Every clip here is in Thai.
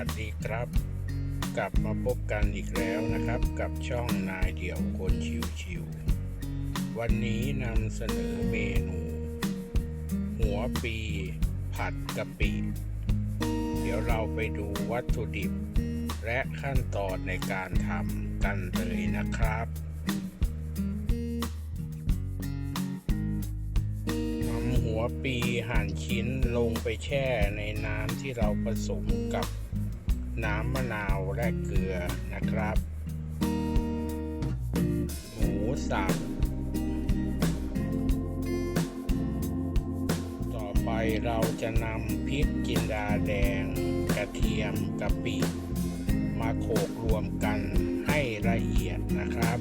วัสดีครับ กลับมาพบกันอีกแล้วนะครับ กับช่องนายเดี่ยวคนชิวๆวันนี้นำเสนอเมนู หัวปี ผัดกะปิ เดี๋ยวเราไปดูวัตถุดิบ และขั้นตอนในการทำกันเลยนะครับนำหัวปีหั่นชิ้นลงไปแช่ในน้ำที่เราผสมกับ น้ำมะนาวและเกลือนะครับ หมูสับต่อไปเราจะนำพริกจินดาแดง กระเทียมกะปิ มาโขลกรวมกันให้ละเอียดนะครับ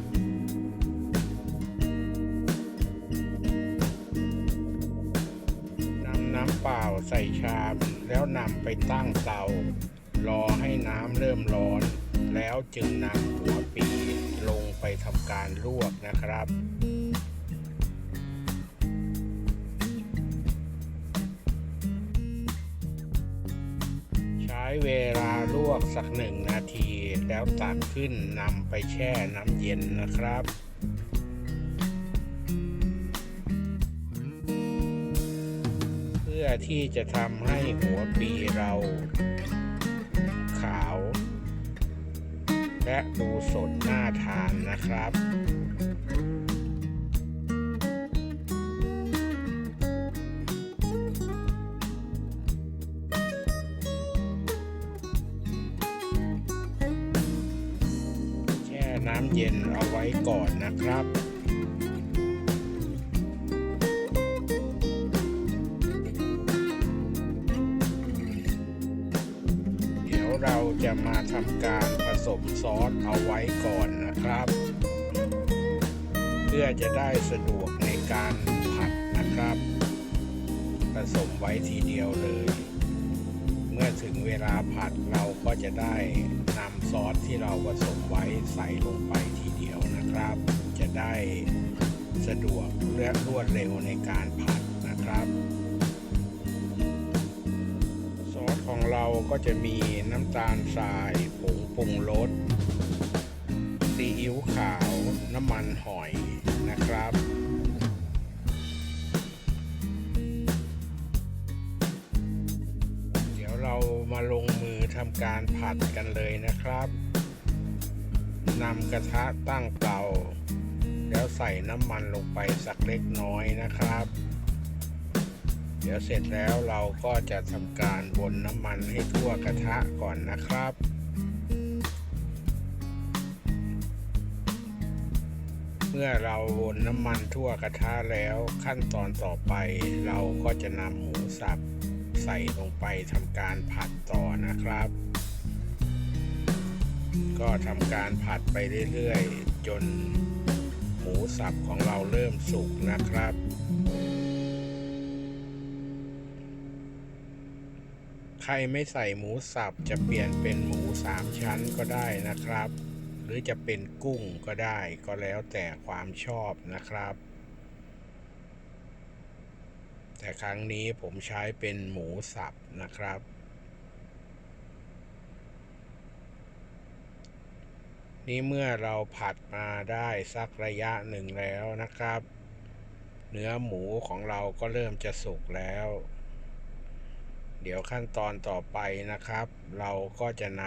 นำน้ำเปล่าใส่ชามแล้วนำไปตั้งเตา รอให้น้ำเริ่มร้อน แล้วจึงนำหัวปีลงไปทำการลวกนะครับใช้เวลาลวกสักหนึ่งนาที แล้วตักขึ้นนำไปแช่น้ำเย็นนะครับเพื่อที่จะทำให้หัวปีเรา และดูสดน่าทานนะครับแช่น้ำเย็นเอาไว้ก่อนนะครับ เราจะมาทำการผสมซอสเอาไว้ก่อนนะครับ เพื่อจะได้สะดวกในการผัดนะครับ ผสมไว้ทีเดียวเลย เมื่อถึงเวลาผัดเราก็จะได้นำซอสที่เราผสมไว้ใส่ลงไปทีเดียวนะครับ จะได้สะดวกและรวดเร็วในการผัดนะครับ ก็จะมีน้ำตาลทรายผงปรุงรสซีอิ๊วขาว น้ำมันหอยนะครับเดี๋ยวเรามาลงมือทำการผัดกันเลยนะครับนำกระทะตั้งเตา แล้วใส่น้ำมันลงไปสักเล็กน้อยนะครับ เดี๋ยวเสร็จแล้วเราก็จะทำการบนน้ำมันให้ทั่วกระทะก่อนนะครับเมื่อเราวนน้ำมันทั่วกระทะแล้วขั้นตอนต่อไป เราก็จะนำหมูสับใส่ลงไปทำการผัดต่อนะครับ ก็ทำการผัดไปเรื่อยๆ จนหมูสับของเราเริ่มสุกนะครับ ใครไม่ใส่หมูสับจะเปลี่ยนเป็นหมูสามชั้นก็ได้นะครับ หรือจะเป็นกุ้งก็ได้ก็แล้วแต่ความชอบนะครับ แต่ครั้งนี้ผมใช้เป็นหมูสับนะครับ นี่เมื่อเราผัดมาได้สักระยะหนึ่งแล้วนะครับ เนื้อหมูของเราก็เริ่มจะสุกแล้ว เดี๋ยวขั้นตอนต่อไปนะครับ เราก็จะน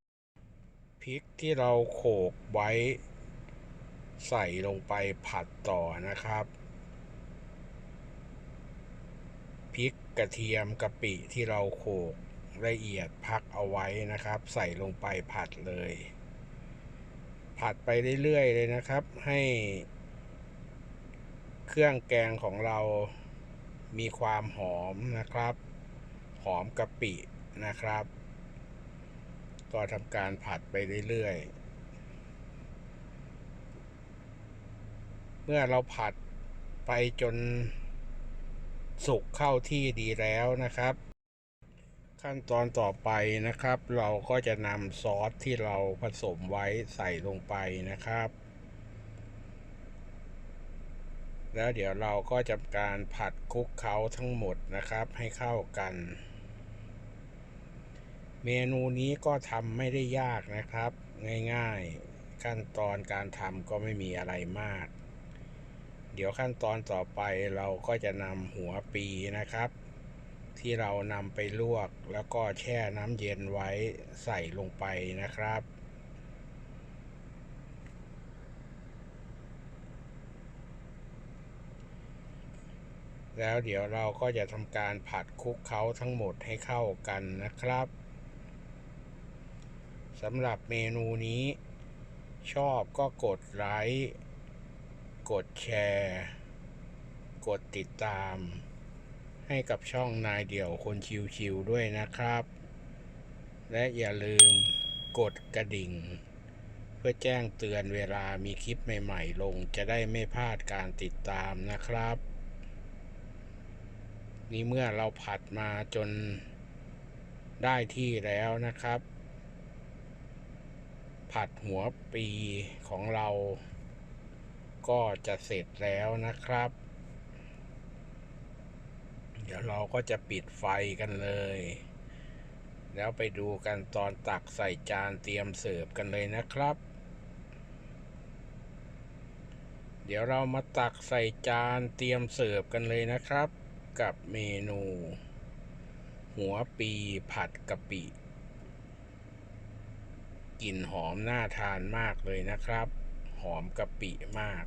ำพริกที่เราโขลกไว้ ใส่ลงไปผัดต่อนะครับพริกกระเทียมกะปิที่เราโขลกละเอียดพักเอาไว้นะครับ ใส่ลงไปผัดเลย ผัดไปเรื่อยๆเลยนะครับ ให้ เครื่องแกงของเรามีความหอมนะครับ หอมกะปินะครับ ก็ทำการผัดไปเรื่อยๆ เมื่อเราผัดไปจนสุกเข้าที่ดีแล้วนะครับ ขั้นตอนต่อไปนะครับ เราก็จะนำซอสที่เราผสมไว้ใส่ลงไปนะครับ แล้วเดี๋ยวเราก็จะการผัดคลุกเคล้าทั้งหมดนะครับให้เข้ากัน เมนูนี้ก็ทำไม่ได้ยากนะครับ ง่ายๆ ขั้นตอนการทำก็ไม่มีอะไรมาก เดี๋ยวขั้นตอนต่อไปเราก็จะนำหัวปีนะครับ ที่เรานำไปลวกแล้วก็แช่น้ำเย็นไว้ใส่ลงไปนะครับแล้วเดี๋ยวเราก็จะทำการผัดคลุกเคล้าทั้งหมดให้เข้ากันนะครับ สำหรับเมนูนี้ ชอบก็กดไลค์กดแชร์ กดติดตาม ให้กับช่องนายเดี่ยวคนชิวๆด้วยนะครับ และอย่าลืมกดกระดิ่ง เพื่อแจ้งเตือนเวลามีคลิปใหม่ๆ ลงจะได้ไม่พลาดการติดตามนะครับ นี่เมื่อเราผัดมาจนได้ที่แล้วนะครับ ผัดหัวปีของเรา ก็จะเสร็จแล้วนะครับ เดี๋ยวเราก็จะปิดไฟกันเลย แล้วไปดูกันตอนตักใส่จานเตรียมเสิร์ฟกันเลยนะครับ เดี๋ยวเรามาตักใส่จานเตรียมเสิร์ฟกันเลยนะครับ กับเมนู หัวปีผัดกะปิ กลิ่นหอมน่าทานมากเลยนะครับ หอมกะปิมาก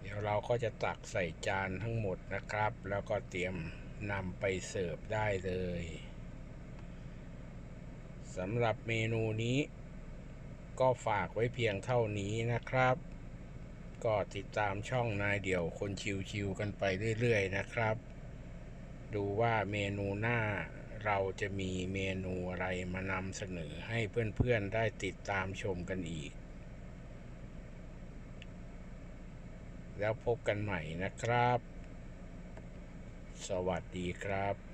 เดี๋ยวเราก็จะตักใส่จานทั้งหมดนะครับ แล้วก็เตรียมนำไปเสิร์ฟได้เลยสำหรับเมนูนี้ ก็ฝากไว้เพียงเท่านี้นะครับ ก็ติดตามช่องนายเดี่ยวคนชิวๆกันไปเรื่อยๆนะครับ ดูว่าเมนูหน้า เราจะมีเมนูอะไรมานำเสนอให้เพื่อนๆได้ติดตามชมกันอีก แล้วพบกันใหม่นะครับ สวัสดีครับ